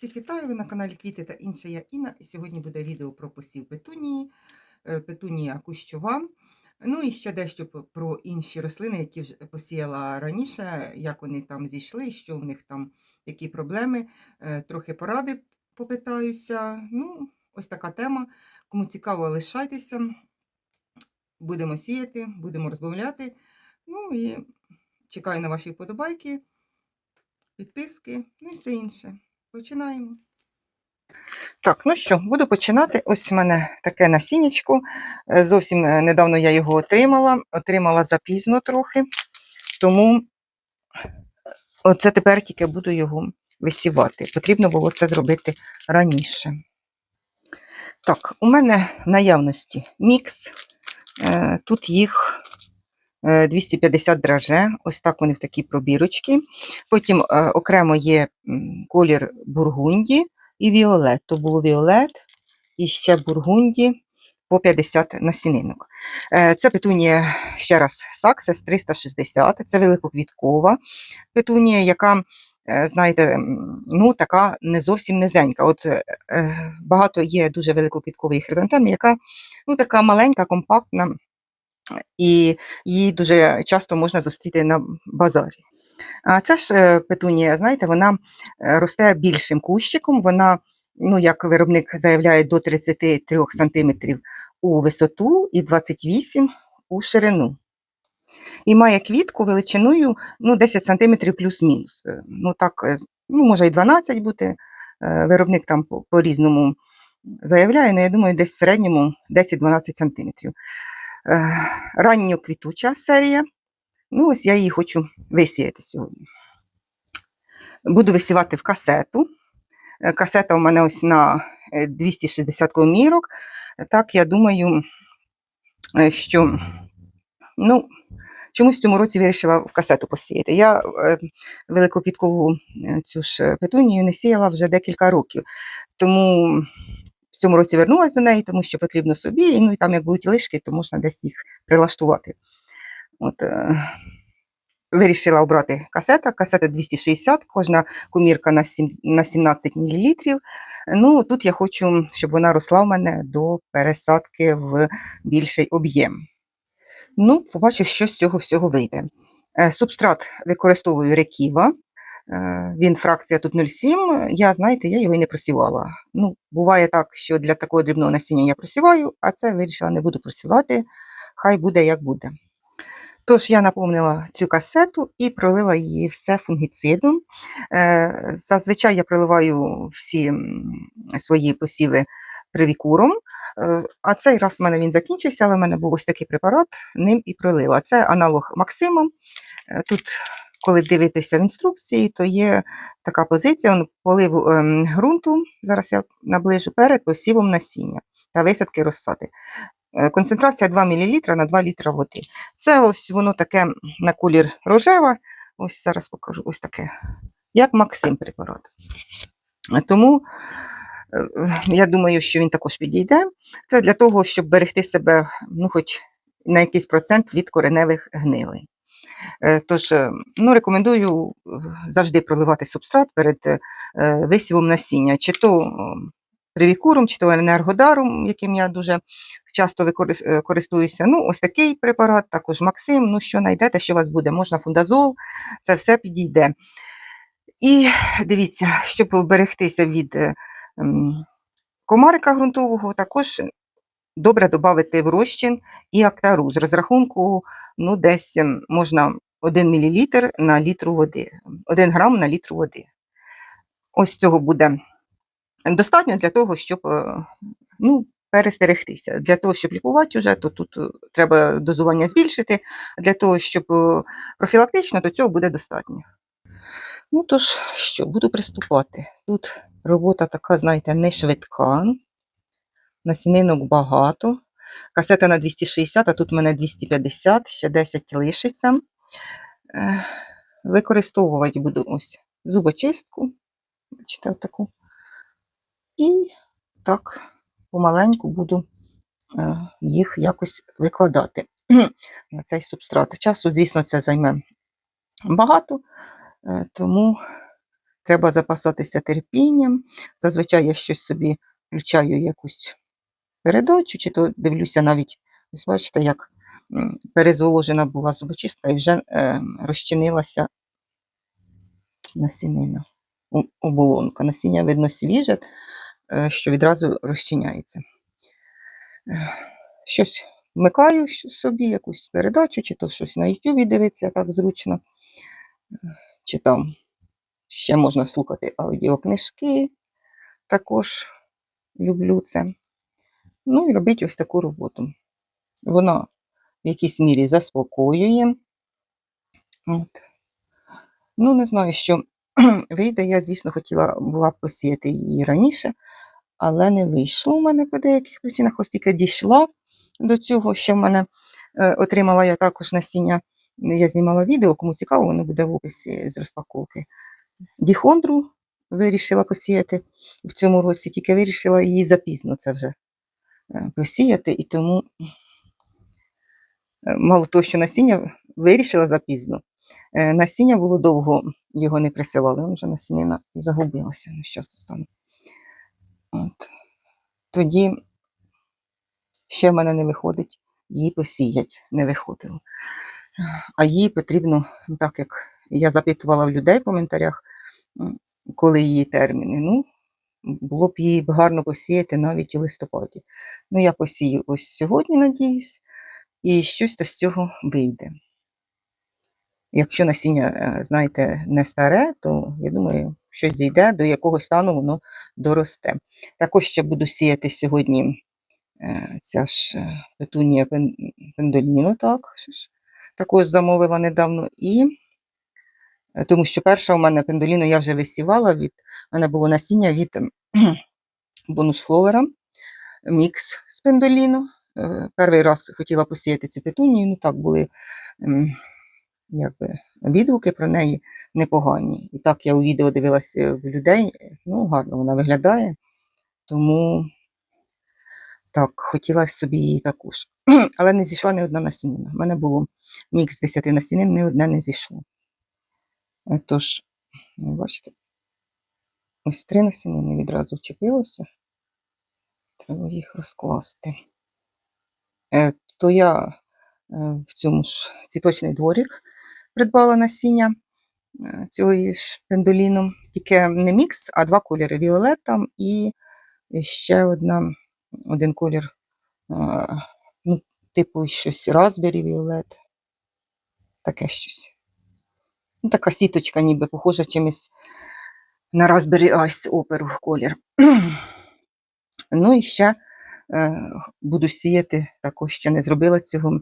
Всіх вітаю, ви на каналі Квіти та інше я Інна. І сьогодні буде відео про посів петунії, е, петунія кущова. Ну і ще дещо про інші рослини, які вже посіяла раніше, як вони там зійшли, що в них там, які проблеми. Е, Трохи поради попитаюся. Ну, ось така тема. Кому цікаво, лишайтеся. Будемо сіяти, будемо розмовляти. Ну і чекаю на ваші вподобайки, підписки, ну і все інше. Починаємо. Так, ну що, буду починати. Ось у мене таке насіннячко. Е, Зовсім е, недавно я його отримала. Отримала запізно трохи. Тому оце тепер тільки буду його висівати. Потрібно було це зробити раніше. Так, у мене в наявності мікс. Е, Тут їх 250 драже. Ось так вони в такі пробірочки. Потім е, окремо є колір бургунді і віолет. То було віолет і ще бургунді по 50 насінинок. Е, Це петунія, ще раз, Success 360. Це великоквіткова петунія, яка, е, знаєте, ну, така не зовсім низенька. От е, е, багато є дуже великоквіткової хризантеми, яка ну, така маленька, компактна, і її дуже часто можна зустріти на базарі. А ця ж е, петунія, знаєте, вона е, росте більшим кущиком. Вона, ну, як виробник заявляє, до 33 см у висоту і 28 у ширину. І має квітку величиною ну, 10 см плюс-мінус. Е, Ну, так, ну, може і 12 бути. Виробник там по- по-різному заявляє, але я думаю, десь в середньому 10-12 см. Ранньо квітуча серія. Ну, ось я її хочу висіяти сьогодні. Буду висівати в касету. Е, Касета у мене ось на е, 260 комірок. Так, я думаю, е, що ну, чомусь в цьому році вирішила в касету посіяти. Я е, великоквіткову е, цю ж е, петунію не сіяла вже декілька років. Тому цьому році вернулася до неї, тому що потрібно собі, ну і там як будуть лишки, то можна десь їх прилаштувати. От, е, вирішила обрати касета. Касета 260, кожна комірка на, сім, на 17 мл. Ну, тут я хочу, щоб вона росла в мене до пересадки в більший об'єм. Ну, побачу, що з цього всього вийде. Е, Субстрат використовую реківа. Е, Він фракція тут 0,7. Я, знаєте, я його і не просівала. Ну, буває так, що для такого дрібного насіння я просіваю, а це вирішила не буду просівати. Хай буде як буде. Тож я наповнила цю касету і пролила її все фунгіцидом. Е, Зазвичай я проливаю всі свої посіви привікуром, е, а цей раз в мене він закінчився, але в мене був ось такий препарат, ним і пролила. Це аналог Максимум. Е, Тут, коли дивитися в інструкції, то є така позиція полив ем, ґрунту, зараз я наближу перед посівом насіння та висадки розсади. Е, Концентрація 2 мл на 2 літра води. Це ось воно таке на колір рожеве. Ось зараз покажу ось таке, як Максим препарат. Тому е, я думаю, що він також підійде. Це для того, щоб берегти себе, ну, хоч на якийсь процент від кореневих гнилей. Е, Тож, е, ну, рекомендую е, завжди проливати субстрат перед висівом насіння, чи то привікуром, чи то енергодаром, яким я дуже часто користуюся. Ну, ось такий препарат, також Максим. Ну, що знайдете, що у вас буде, можна фундазол, це все підійде. І дивіться, щоб вберегтися від комарика ґрунтового, також добре додати в розчин і актару. З розрахунку ну, десь ем, можна 1 мл на літру води, 1 грам на літру води. Ось цього буде достатньо для того, щоб е, ну, перестерегтися. Для того, щоб лікувати вже, то тут е, треба дозування збільшити. Для того, щоб е, профілактично, то цього буде достатньо. Ну тож, що, буду приступати. Тут робота така, знаєте, не швидка. Насінинок багато. Касета на 260, а тут у мене 250, ще 10 лишиться. Е, Використовувати буду ось зубочистку. Бачите, отаку. І так помаленьку буду е, їх якось викладати на цей субстрат. Часу, звісно, це займе багато, е, тому треба запасатися терпінням. Зазвичай я щось собі включаю якусь передачу, чи то дивлюся навіть, ось бачите, як м, перезволожена була зубочистка і вже е, розчинилася насінина, оболонка. Насіння видно свіже, е, що відразу розчиняється. Е, Щось вмикаю собі, якусь передачу, чи то щось на YouTube дивитися так зручно, е, чи там ще можна слухати аудіокнижки, також люблю це. Ну і робити ось таку роботу. Вона в якійсь мірі заспокоює. От. Ну, не знаю, що вийде. Я, звісно, хотіла була б посіяти її раніше, але не вийшло у мене по деяких причинах. Ось тільки дійшла до цього, що в мене е, отримала я також насіння. Я знімала відео, кому цікаво, воно буде в описі з розпаковки. Діхондру вирішила посіяти в цьому році, тільки вирішила її запізно це вже посіяти, і тому е, мало того, що насіння вирішила запізно. Е, Насіння було довго, його не присилали, воно вже насінина і загубилася. Ну, що стане. От. Тоді ще в мене не виходить, її посіять, не виходило. А їй потрібно, ну, так як я запитувала в людей в коментарях, коли її терміни. Ну, було б її гарно посіяти навіть у листопаді. Ну, я посію ось сьогодні, надіюсь, і щось з цього вийде. Якщо насіння, е, знаєте, не старе, то я думаю, щось зійде, до якогось стану воно доросте. Також ще буду сіяти сьогодні е, ця ж е, петунія пен- пендоліно, так, також замовила недавно. І тому що перша у мене пендоліно я вже висівала, від, у мене було насіння від бонус фловера, мікс з пендоліно. Е, Перший раз хотіла посіяти цю петунію, ну так були ем, якби, відгуки про неї непогані. І так я у відео дивилася в людей, ну гарно вона виглядає. Тому так, хотіла собі її таку ж. Але не зійшла ні одна насінина. У мене було мікс з 10 насінин, ні одне не зійшло. Тож, ну, бачите, ось три насінини відразу вчепилося. Треба їх розкласти. Е, То я е, в цьому ж цвіточний дворик придбала насіння е, цього ж пендоліну. Тільки не мікс, а два кольори Віолет там і ще одна, один колір, ну, типу щось Raspberry Violet. Таке щось. Ну, така сіточка, ніби похожа чимось на Raspberry Ice оперу колір. ну і ще е, буду сіяти, також ще не зробила цього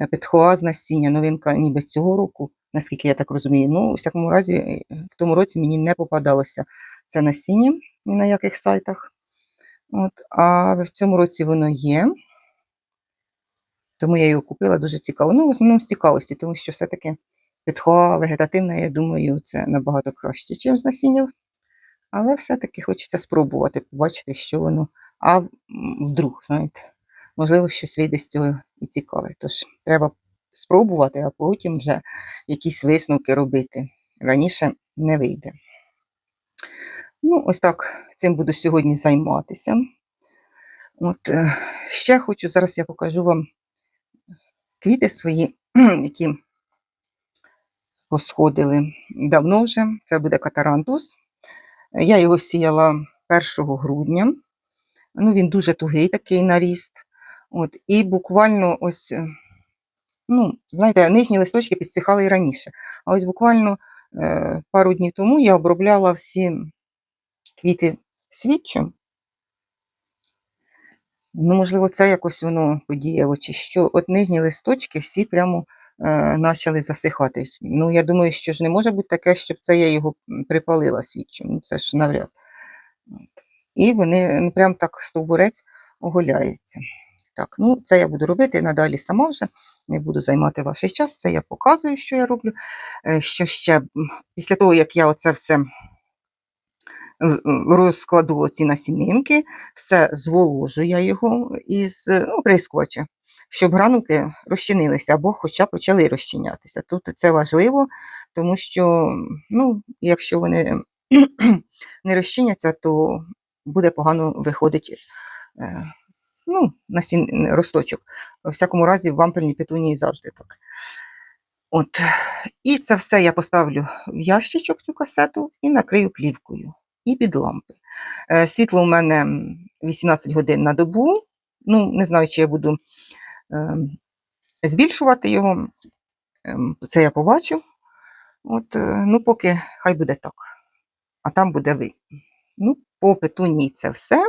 е, петхоа з насіння, новинка ніби цього року, наскільки я так розумію. Ну, у всякому разі, е, в тому році мені не попадалося це насіння ні на яких сайтах. От, а в цьому році воно є. Тому я його купила дуже цікаво. Ну, в основному з цікавості, тому що все-таки підхова вегетативна, я думаю, це набагато краще, ніж з насіння. Але все-таки хочеться спробувати, побачити, що воно. А вдруг, знаєте, можливо, щось вийде з цього і цікаве. Тож треба спробувати, а потім вже якісь висновки робити. Раніше не вийде. Ну, ось так цим буду сьогодні займатися. От е, ще хочу, зараз я покажу вам квіти свої, які посходили давно вже. Це буде катарантус. Я його сіяла 1 грудня. Ну, він дуже тугий такий наріст. От, і буквально ось, е, ну, знаєте, нижні листочки підсихали і раніше. А ось буквально е, пару днів тому я обробляла всі квіти свідчим. Ну, можливо, це якось воно подіяло, чи що. От нижні листочки всі прямо почали засихати. Ну, я думаю, що ж не може бути таке, щоб це я його припалила свідчим. Ну, це ж навряд. І вони ну, прям так стовбурець оголяється. Так, ну це я буду робити надалі сама вже. Не буду займати ваш час. Це я показую, що я роблю. Е, Що ще після того, як я оце все розкладу оці насінинки, все зволожу я його із ну, прискоча, щоб гранулки розчинилися або хоча почали розчинятися. Тут це важливо, тому що ну, якщо вони не розчиняться, то буде погано виходити е, ну, насін, росточок. У всякому разі, в ампельній петунії завжди так. От. І це все я поставлю в ящичок цю касету і накрию плівкою. І під лампи. Е, Світло у мене 18 годин на добу. Ну, не знаю, чи я буду збільшувати його. Ем, Це я побачу. От, е, ну, поки хай буде так. А там буде ви. Ну, по петунії це все.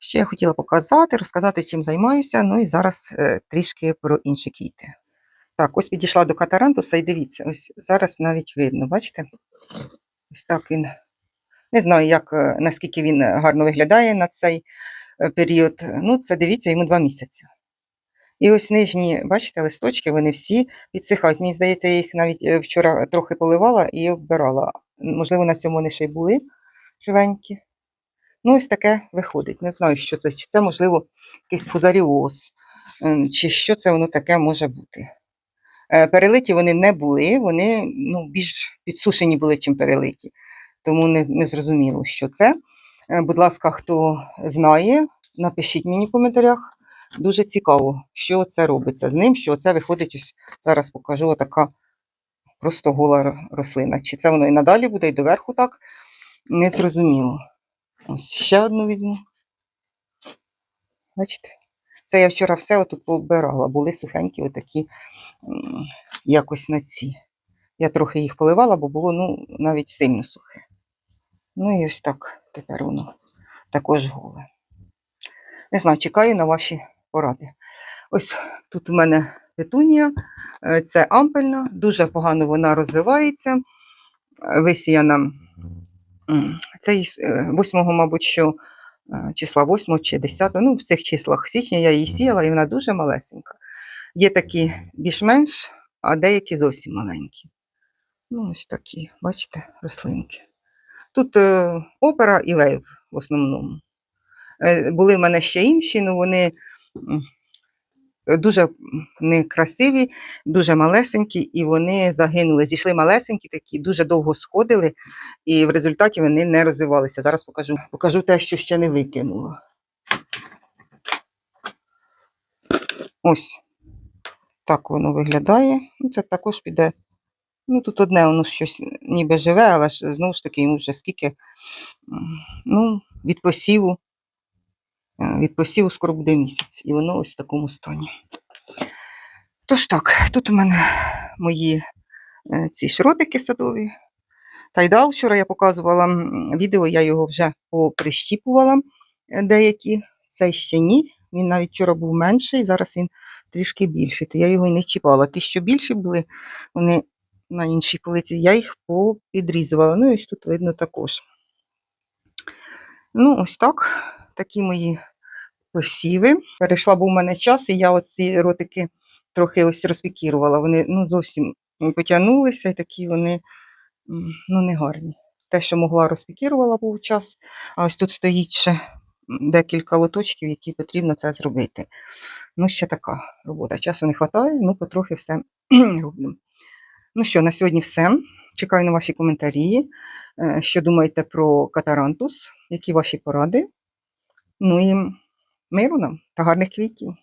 Ще я хотіла показати, розказати, чим займаюся. Ну і зараз е, трішки про інші квіти. Так, ось підійшла до катарантуса і дивіться, ось зараз навіть видно, бачите? Ось так він. Не знаю, як, е, наскільки він гарно виглядає на цей період. Ну, це дивіться, йому два місяці. І ось нижні, бачите, листочки, вони всі підсихають. Мені здається, я їх навіть е, вчора трохи поливала і оббирала. Можливо, на цьому вони ще й були живенькі. Ну, ось таке виходить. Не знаю, що це. Чи це, можливо, якийсь фузаріоз, е, чи що це воно таке може бути. Е, Перелиті вони не були, вони ну, більш підсушені були, чим перелиті. Тому не, не зрозуміло, що це. Будь ласка, хто знає, напишіть мені в коментарях. Дуже цікаво, що це робиться з ним, що це виходить, ось зараз покажу отака просто гола рослина. Чи це воно і надалі буде, і доверху так, не зрозуміло. Ось ще одну візьму. Бачите? Це я вчора все отут пооббирала. Були сухенькі отакі якось на ці. Я трохи їх поливала, бо було ну, навіть сильно сухе. Ну і ось так тепер воно також голе. Не знаю, чекаю на ваші поради. Ось тут у мене петунія, е, це ампельна, дуже погано вона розвивається. е, Висіяна це 8, мабуть, що е, числа 8 чи 10, ну в цих числах січня я її сіяла, і вона дуже малесенька. Є такі більш-менш, а деякі зовсім маленькі. Ну, ось такі, бачите, рослинки. Тут е, опера і вейв в основному. Е, були в мене ще інші, але вони м, дуже некрасиві, дуже малесенькі, і вони загинули. Зійшли малесенькі, такі, дуже довго сходили, і в результаті вони не розвивалися. Зараз покажу, покажу те, що ще не викинула. Ось так воно виглядає. Ну, Це також піде. Ну, тут одне воно щось ніби живе, але ж знову ж таки, йому вже скільки ну, від посіву. Від посіву скоро буде місяць, і воно ось в такому стані. Тож так, тут у мене мої е, ці шротики садові. Тайдал вчора я показувала відео, я його вже поприщіпувала е, деякі. Цей ще ні. Він навіть вчора був менший, зараз він трішки більший, то я його і не чіпала. Ті, що більші були, вони на іншій полиці, я їх попідрізувала. Ну, і ось тут видно також. Ну, ось так. Такі мої посіви. Перейшла був у мене час, і я оці ротики трохи ось розпікірувала. Вони ну, зовсім потягнулися, і такі вони ну, не гарні. Те, що могла, розпікірувала був час, а ось тут стоїть ще декілька лоточків, які потрібно це зробити. Ну, ще така робота. Часу не вистачає, ну потрохи все роблю. Ну що, на сьогодні все. Чекаю на ваші коментарі. Е, Що думаєте про катарантус? Які ваші поради? Ну і миру нам та гарних квітів.